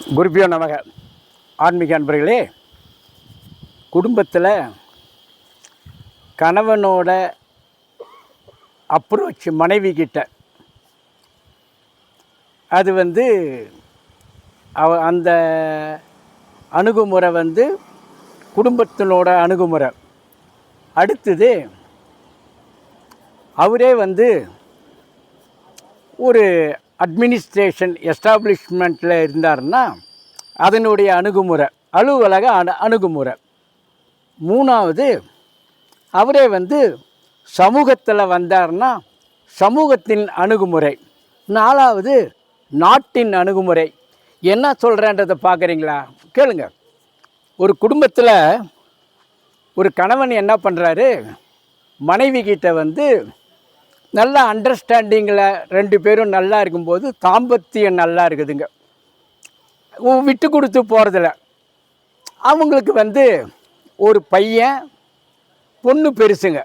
குருபியோ நமக. ஆன்மீக அன்பர்களே குடும்பத்தில் கணவனோட அப்ரோச் மனைவி கிட்ட. அது வந்து அவ அந்த அணுகுமுறை வந்து குடும்பத்தினோட அணுகுமுறை. அடுத்தது அவரே வந்து ஒரு அட்மினிஸ்ட்ரேஷன் எஸ்டாப்ளிஷ்மெண்ட்டில் இருந்தாருன்னா அதனுடைய அணுகுமுறை அலுவலக அணு அணுகுமுறை. மூணாவது அவரே வந்து சமூகத்தில் வந்தார்னா சமூகத்தின் அணுகுமுறை. நாலாவது நாட்டின் அணுகுமுறை. என்ன சொல்கிறேன்றதை பார்க்குறீங்களா கேளுங்க. ஒரு குடும்பத்தில் ஒரு கணவன் என்ன பண்ணுறாரு மனைவி கிட்ட வந்து நல்ல அண்டர்ஸ்டாண்டிங்கில் ரெண்டு பேரும் நல்லா இருக்கும்போது தாம்பத்தியம் நல்லா இருக்குதுங்க. விட்டு கொடுத்து போகிறதில்ல அவங்களுக்கு வந்து ஒரு பையன் பொண்ணு பெருசுங்க.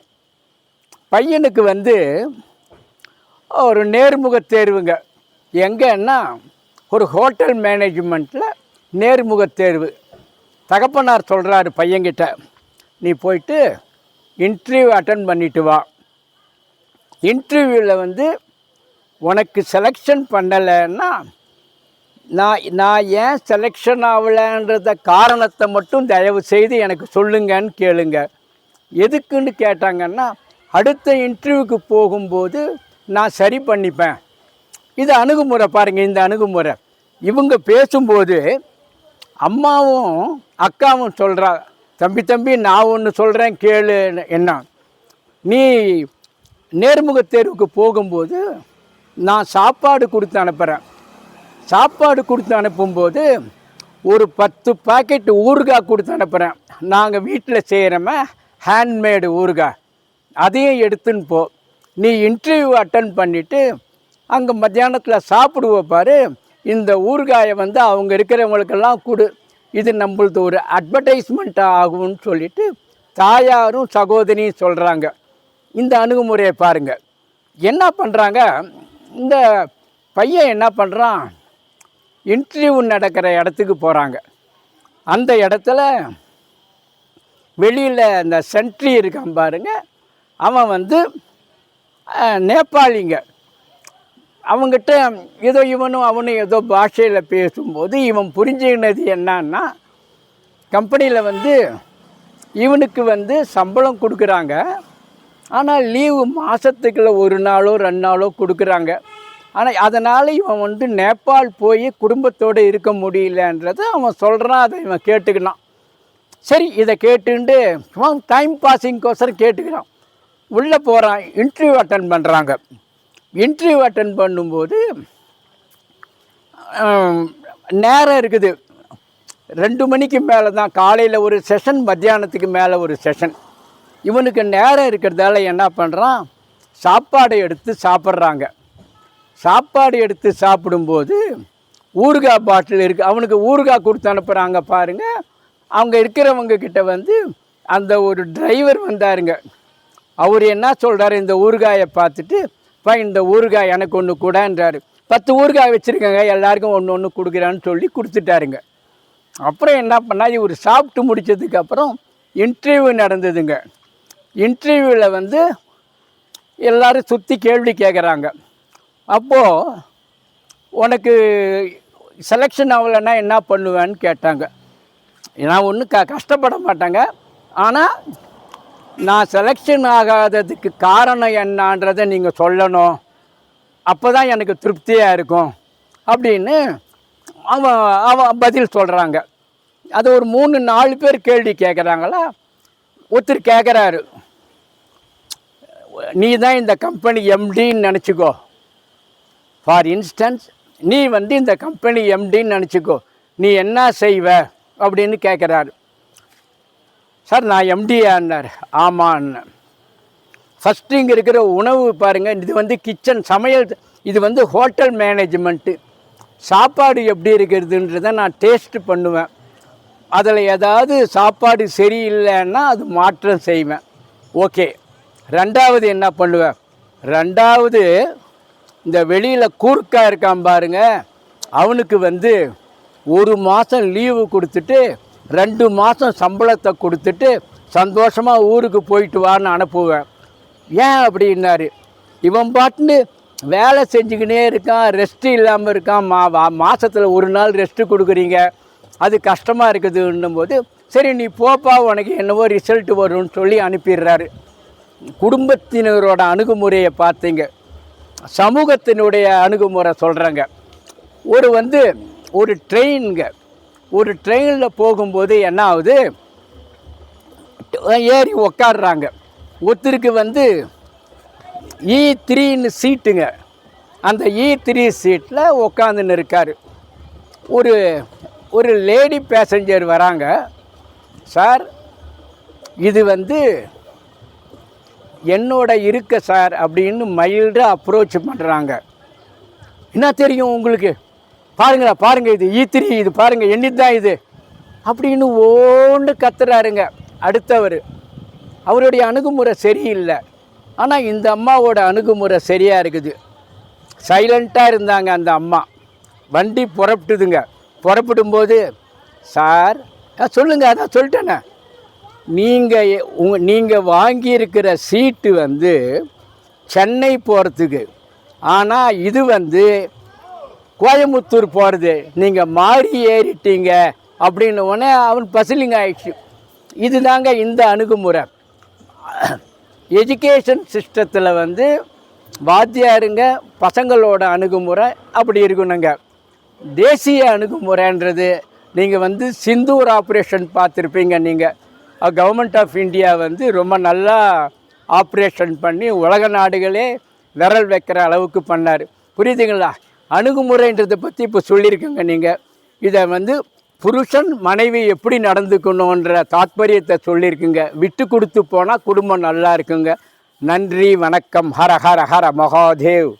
பையனுக்கு வந்து ஒரு நேர்முக தேர்வுங்க. எங்கன்னா ஒரு ஹோட்டல் மேனேஜ்மெண்ட்டில் நேர்முக தேர்வு. தகப்பனார் சொல்கிறாரு பையன்கிட்ட நீ போயிட்டு இன்டர்வியூ அட்டன் பண்ணிட்டு வா. இன்டர்வியூவில் வந்து உனக்கு செலெக்ஷன் பண்ணலைன்னா நான் நான் ஏன் செலெக்ஷன் ஆகலைன்றத காரணத்தை மட்டும் தயவு செய்து எனக்கு சொல்லுங்கன்னு கேளுங்க. எதுக்குன்னு கேட்டாங்கன்னா அடுத்த இன்டர்வியூக்கு போகும்போது நான் சரி பண்ணிப்பேன். இது அணுகுமுறை பாருங்கள் இந்த அணுகுமுறை. இவங்க பேசும்போது அம்மாவும் அக்காவும் சொல்கிறா தம்பி தம்பி நான் ஒன்று சொல்கிறேன் கேளு என்ன. நீ நேர்முக தேர்வுக்கு போகும்போது நான் சாப்பாடு கொடுத்து அனுப்புகிறேன் சாப்பாடு கொடுத்து அனுப்பும்போது ஒரு பத்து பாக்கெட் ஊறுகாய் கொடுத்து அனுப்புகிறேன் நாங்கள் வீட்டில் செய்கிறோமே ஹேண்ட்மேடு ஊறுகாய். அதையும் எடுத்துன்னு போ. நீ இன்டர்வியூ அட்டன் பண்ணிவிட்டு அங்கே மத்தியானத்தில் சாப்பிடுவ பாரு. இந்த ஊறுகாயை வந்து அவங்க இருக்கிறவங்களுக்கெல்லாம் கொடு. இது நம்மளது ஒரு அட்வர்டைஸ்மெண்ட் ஆகும்னு சொல்லிட்டு தாயாரும் சகோதரியும் சொல்கிறாங்க இந்த அணுகுமுறையை பாருங்கள் என்ன பண்ணுறாங்க இந்த பையன் என்ன பண்ணுறான் இன்டர்வியூ நடக்கிற இடத்துக்கு போகிறாங்க அந்த இடத்துல வெளியில் இந்த சென்ட்ரி இருக்கான் பாருங்க. அவன் வந்து நேபாளிங்க. அவங்ககிட்ட ஏதோ இவனும் அவனும் ஏதோ பாஷையில் பேசும்போது இவன் புரிஞ்சுக்கினது என்னன்னா கம்பெனியில் வந்து இவனுக்கு வந்து சம்பளம் கொடுக்குறாங்க. ஆனால் லீவு மாதத்துக்குள்ள ஒரு நாளோ ரெண்டு நாளோ கொடுக்குறாங்க. ஆனால் அதனால் இவன் வந்து நேபாள் போய் குடும்பத்தோடு இருக்க முடியலன்றதை அவன் சொல்கிறான் அதை இவன் கேட்டுக்கினான் சரி இதை கேட்டுண்டு இவன் டைம் பாஸிங்கோசரம் கேட்டுக்கிறான். உள்ளே போகிறான் இன்டர்வியூ அட்டன் பண்ணுறாங்க இன்டர்வியூ அட்டன் பண்ணும்போது நேரம் இருக்குது. ரெண்டு மணிக்கு மேலே தான் காலையில் ஒரு செஷன் மத்தியானத்துக்கு மேலே ஒரு செஷன் இவனுக்கு நேரம் இருக்கிறதால என்ன பண்ணுறான் சாப்பாடை எடுத்து சாப்பிட்றாங்க. சாப்பாடு எடுத்து சாப்பிடும்போது ஊறுகாய் பாட்டில் இருக்குது அவனுக்கு ஊறுகாய் கொடுத்து அனுப்புகிறாங்க பாருங்கள் அவங்க இருக்கிறவங்க கிட்ட வந்து அந்த ஒரு டிரைவர் வந்தாருங்க. அவர் என்ன சொல்கிறாரு இந்த ஊறுகாயை பார்த்துட்டு பா இந்த ஊறுகாய் எனக்கு ஒன்று கூடன்றாரு. பத்து ஊறுகாய் வச்சுருக்கேங்க. எல்லாருக்கும் ஒன்று ஒன்று கொடுக்குறான்னு சொல்லி கொடுத்துட்டாருங்க. அப்புறம் என்ன பண்ணா இவர் சாப்பிட்டு முடித்ததுக்கப்புறம் இன்டர்வியூ நடந்ததுங்க. இன்டர்வியூவில் வந்து எல்லோரும் சுற்றி கேள்வி கேட்குறாங்க அப்போது உனக்கு செலெக்ஷன் ஆகலைன்னா என்ன பண்ணுவேன்னு கேட்டாங்க. நான் ஒன்றும் க கஷ்டப்பட மாட்டேங்க. ஆனால் நான் செலெக்ஷன் ஆகாததுக்கு காரணம் என்னன்றதை நீங்கள் சொல்லணும். அப்போ தான் எனக்கு திருப்தியாக இருக்கும். அப்படின்னு அவன் அவன் பதில் சொல்கிறாங்க அது ஒரு மூணு நாலு பேர் கேள்வி கேட்குறாங்களா ஒருத்தர் கேட்குறாரு நீ தான் இந்த கம்பெனி எம்டின்னு நினச்சிக்கோ. ஃபார் இன்ஸ்டன்ஸ் நீ வந்து இந்த கம்பெனி எம்டின்னு நினச்சிக்கோ. நீ என்ன செய்வ அப்படின்னு கேட்குறாரு சார் நான் எம்டியான்னார் ஆமான்னு. ஃபஸ்ட்டு இங்கே இருக்கிற உணவு பாருங்கள் இது வந்து கிச்சன் சமையல் இது வந்து ஹோட்டல் மேனேஜ்மெண்ட்டு சாப்பாடு எப்படி இருக்கிறதுன்றத நான் டேஸ்ட்டு பண்ணுவேன். அதில் ஏதாவது சாப்பாடு சரியில்லைன்னா அது மாற்றம் செய்வேன். ஓகே ரெண்டாவது என்ன பண்ணுவேன் ரெண்டாவது இந்த வெளியில் கூர்க்கா இருக்கான் பாருங்க. அவனுக்கு வந்து ஒரு மாதம் லீவு கொடுத்துட்டு ரெண்டு மாதம் சம்பளத்தை கொடுத்துட்டு சந்தோஷமாக ஊருக்கு போயிட்டு வான்னு அனுப்புவேன். ஏன் அப்படின்னாரு? இவன் பாட்டுன்னு வேலை செஞ்சுக்கினே இருக்கான் ரெஸ்ட்டு இல்லாமல் இருக்கான். மா வா மாதத்தில் ஒரு நாள் ரெஸ்ட்டு கொடுக்குறீங்க. அது கஷ்டமாக இருக்குதுன்னும் போது சரி நீ போப்பா உனக்கு என்னவோ ரிசல்ட் வரும்னு சொல்லி அனுப்பிடுறாரு. குடும்பத்தினரோட அணுகுமுறையை பார்த்தீங்க. சமூகத்தினுடைய அணுகுமுறை சொல்கிறாங்க ஒரு வந்து ஒரு ட்ரெயினுங்க ஒரு ட்ரெயினில் போகும்போது என்ன ஆகுது? ஏறி உக்காடுறாங்க ஒருத்தருக்கு வந்து e இ த்ரீன்னு சீட்டுங்க. அந்த e இ த்ரீ சீட்டில் உக்காந்துன்னு இருக்கார். ஒரு ஒரு லேடி பேசஞ்சர் வராங்க. சார் இது வந்து என்னோட இருக்க சார் அப்படின்னு மைல்டாக அப்ரோச் பண்ணுறாங்க என்ன தெரியும் உங்களுக்கு? பாருங்களா பாருங்கள் இது e ஈத்திரி இது பாருங்க தான் இது? அப்படின்னு ஓண்டு கத்துறாருங்க. அடுத்தவர். அவருடைய அணுகுமுறை சரியில்லை. ஆனால் இந்த அம்மாவோட அணுகுமுறை சரியாக இருக்குது. சைலண்ட்டாக இருந்தாங்க அந்த அம்மா. வண்டி புறப்பட்டுதுங்க. புறப்படும்போது சார் சொல்லுங்கள் அதான் சொல்லிட்டேனே. நீங்கள் உங்க நீங்கள் வாங்கியிருக்கிற சீட்டு வந்து சென்னை போகிறதுக்கு ஆனால் இது வந்து கோயம்புத்தூர் போகிறது நீங்கள் மாறி ஏறிட்டீங்க அப்படின்னு உடனே அவன் பசிலிங் ஆயிடுச்சு. இதுதாங்க இந்த அணுகுமுறை. எஜுகேஷன் சிஸ்டத்தில் வந்து வாத்தியாருங்க பசங்களோட அணுகுமுறை அப்படி இருக்கணுங்க. தேசிய அணுகுமுறைன்றது நீங்கள் வந்து சிந்தூர் ஆப்ரேஷன் பார்த்துருப்பீங்க நீங்கள் கவர்மெண்ட் ஆஃப் இந்தியா வந்து ரொம்ப நல்லா ஆப்ரேஷன் பண்ணி உலக நாடுகளே விரல் வைக்கிற அளவுக்கு பண்ணார். புரியுதுங்களா? அணுகுமுறைன்றதை பற்றி இப்போ சொல்லியிருக்கீங்க நீங்கள் இதை வந்து புருஷன் மனைவி எப்படி நடந்துக்கணுன்ற தாத்பரியத்தை சொல்லியிருக்குங்க. விட்டு கொடுத்து போனால் குடும்பம் நல்லா இருக்குங்க. நன்றி வணக்கம். ஹர ஹர ஹர மகாதேவ்.